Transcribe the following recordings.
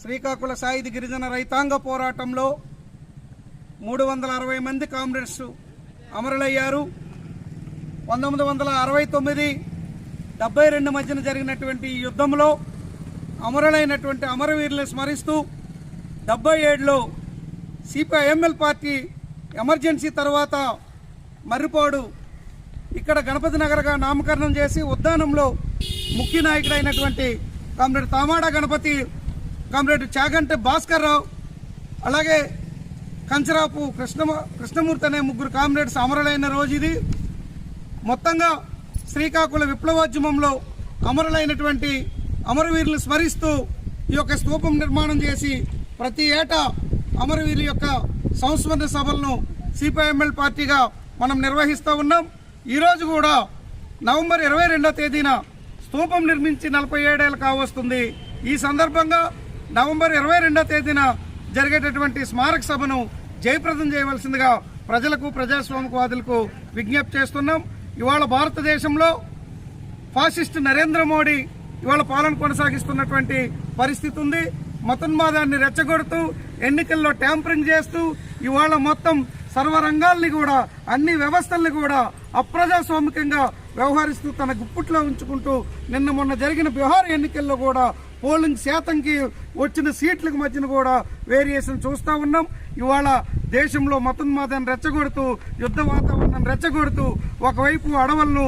శ్రీకాకుళ సాయుధ గిరిజన రైతాంగ పోరాటంలో మూడు వందల అరవై మంది కామ్రేడ్స్ అమరులయ్యారు. పంతొమ్మిది వందల అరవై తొమ్మిది డెబ్బై రెండు మధ్యన జరిగినటువంటి ఈ యుద్ధంలో అమరులైనటువంటి అమరవీరులను స్మరిస్తూ డెబ్బై ఏడులో సిపిఐఎంఎల్ పార్టీ ఎమర్జెన్సీ తర్వాత మర్రిపాడు ఇక్కడ గణపతి నగర్గా నామకరణం చేసి ఉద్దానంలో ముఖ్య నాయకుడైనటువంటి కామ్రేడ్ తామాడ గణపతి కామ్రేడ్ చాగంటే భాస్కర్ రావు అలాగే కంచరాపు కృష్ణ కృష్ణమూర్తి అనే ముగ్గురు కామ్రేడ్స్ అమరులైన రోజు ఇది. మొత్తంగా శ్రీకాకుళ విప్లవోద్యమంలో అమరులైనటువంటి అమరవీరులు స్మరిస్తూ ఈ యొక్క స్తూపం నిర్మాణం చేసి ప్రతి ఏటా అమరవీరుల యొక్క సంస్మరణ సభలను సిపిఐఎంఎల్ పార్టీగా మనం నిర్వహిస్తూ ఉన్నాం. ఈరోజు కూడా నవంబర్ ఇరవై రెండో తేదీన స్తూపం నిర్మించి నలభై ఏడేళ్ళు కావస్తుంది. ఈ సందర్భంగా నవంబర్ ఇరవై రెండో తేదీన జరిగేటటువంటి స్మారక సభను జయప్రదం చేయవలసిందిగా ప్రజలకు ప్రజాస్వామికవాదులకు విజ్ఞప్తి చేస్తున్నాం. ఇవాళ భారతదేశంలో ఫాసిస్ట్ నరేంద్ర మోడీ ఇవాళ పాలన కొనసాగిస్తున్నటువంటి పరిస్థితి ఉంది. మతోన్మాదాన్ని రెచ్చగొడుతూ ఎన్నికల్లో ట్యాంపరింగ్ చేస్తూ ఇవాళ మొత్తం సర్వరంగాల్ని కూడా అన్ని వ్యవస్థల్ని కూడా అప్రజాస్వామికంగా వ్యవహరిస్తూ తన గుప్పుట్లో ఉంచుకుంటూ నిన్న మొన్న జరిగిన బీహార్ ఎన్నికల్లో కూడా పోలింగ్ శాతంకి వచ్చిన సీట్లకు మధ్యన కూడా వేరియేషన్ చూస్తూ ఉన్నాం. ఇవాళ దేశంలో మతోన్మాదాన్ని రెచ్చగొడుతూ యుద్ధ వాతావరణం రెచ్చగొడుతూ ఒకవైపు అడవులను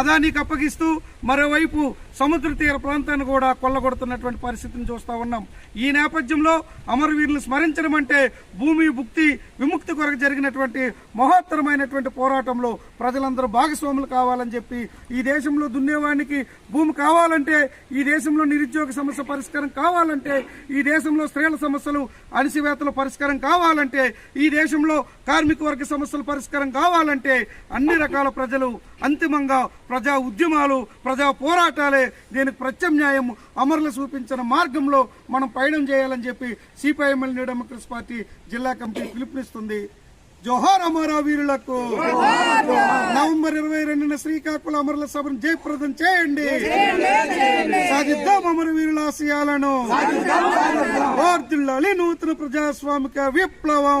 అదానికి అప్పగిస్తూ మరోవైపు సముద్ర తీర ప్రాంతాన్ని కూడా కొల్లగొడుతున్నటువంటి పరిస్థితిని చూస్తూ ఉన్నాం. ఈ నేపథ్యంలో అమరవీరులు స్మరించడం అంటే భూమి భుక్తి విముక్తి కొరకు జరిగినటువంటి మహోత్తరమైనటువంటి పోరాటంలో ప్రజలందరూ భాగస్వాములు కావాలని చెప్పి ఈ దేశంలో దున్నేవానికి భూమి కావాలంటే ఈ దేశంలో నిరుద్యోగ సమస్య పరిష్కారం కావాలంటే ఈ దేశంలో స్త్రీల సమస్యలు అణిసివేతల పరిష్కారం కావాలంటే ఈ దేశంలో కార్మిక వర్గ సమస్యల పరిష్కారం కావాలంటే అన్ని రకాల ప్రజలు అంతిమంగా ప్రజా ఉద్యమాలు ప్రజా పోరాటాలే దీనికి ప్రత్యామ్నాయం అమరులు చూపించిన మార్గంలో మనం పయనం చేయాలని చెప్పి సిపిఐఎంఎల్ న్యూ డెమోక్రట్స్ పార్టీ జిల్లా కమిటీ పిలుపునిస్తుంది. జోహార్ అమరా వీరులకు నవంబర్ ఇరవై రెండున శ్రీకాకుళం అమరుల సభను జయప్రదం చేయండి. సాధిద్దాం అమరవీరుల ఆశయాలను. వార్తిల్లాలి నూతన ప్రజాస్వామిక విప్లవం.